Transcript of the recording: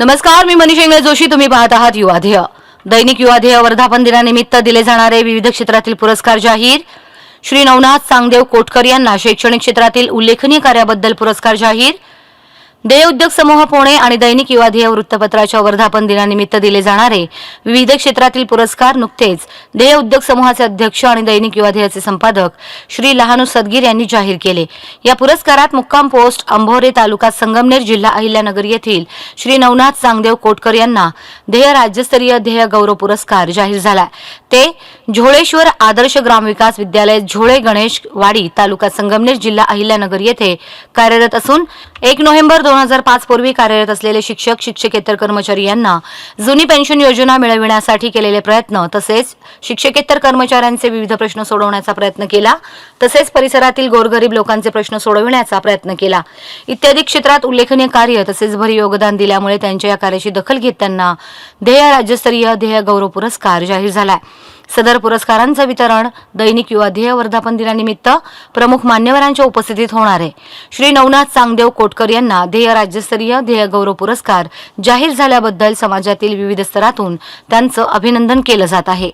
नमस्कार मी मनीष इंगळे जोशी. तुम्ही पाहत आहात युवाध्येय दैनिक युवाध्येय वर्धापन दिनानिमित्त दिले जाणारे विविध क्षेत्रातील पुरस्कार जाहीर. श्री नवनाथ सांगदेव कोटकर यांना शैक्षणिक क्षेत्रातील उल्लेखनीय कार्याबद्दल पुरस्कार जाहीर. देय उद्योग समूह पुणे आणि दैनिक युवाध्येय वृत्तपत्राच्या वर्धापन दिनानिमित्त दिले जाणारे विविध क्षेत्रातील पुरस्कार नुकतेच देय उद्योग समूहाचे अध्यक्ष आणि दैनिक युवाधेयाचे संपादक श्री लहानू सदगीर यांनी जाहीर केले. या पुरस्कारात मुक्काम पोस्ट अंभोरे तालुका संगमनेर जिल्हा अहिल्यानगर येथील श्री नवनाथ चांगदेव कोटकर यांना ध्येय राज्यस्तरीय ध्येय गौरव पुरस्कार जाहीर झाला. ते झोळेश्वर आदर्श ग्रामविकास विद्यालय झोळे गणेश वाडी तालुका संगमनेर जिल्हा अहिल्यानगर येथे कार्यरत असून एक नोव्हेंबर दोन हजार पाच पूर्वी कार्यरत असलेले शिक्षक शिक्षकेतर कर्मचारी यांना जुनी पेन्शन योजना मिळविण्यासाठी केलेले प्रयत्न तसेच शिक्षकेतर कर्मचाऱ्यांचे विविध प्रश्न सोडवण्याचा प्रयत्न केला तसेच परिसरातील गोरगरीब लोकांचे प्रश्न सोडविण्याचा प्रयत्न केला. इत्यादी क्षेत्रात उल्लेखनीय कार्य तसेच भरी योगदान दिल्यामुळे त्यांच्या या कार्याची दखल घेत त्यांना ध्येय राज्यस्तरीय ध्येय गौरव पुरस्कार जाहीर झालाय. सदर पुरस्कारांचं वितरण दैनिक युवा ध्येय वर्धापन दिनानिमित्त प्रमुख मान्यवरांच्या उपस्थितीत होणार आहे. श्री नवनाथ चांगदेव कोटकर यांना ध्येय राज्यस्तरीय ध्येय गौरव पुरस्कार जाहीर झाल्याबद्दल समाजातील विविध स्तरातून त्यांचं अभिनंदन केलं जात आहे.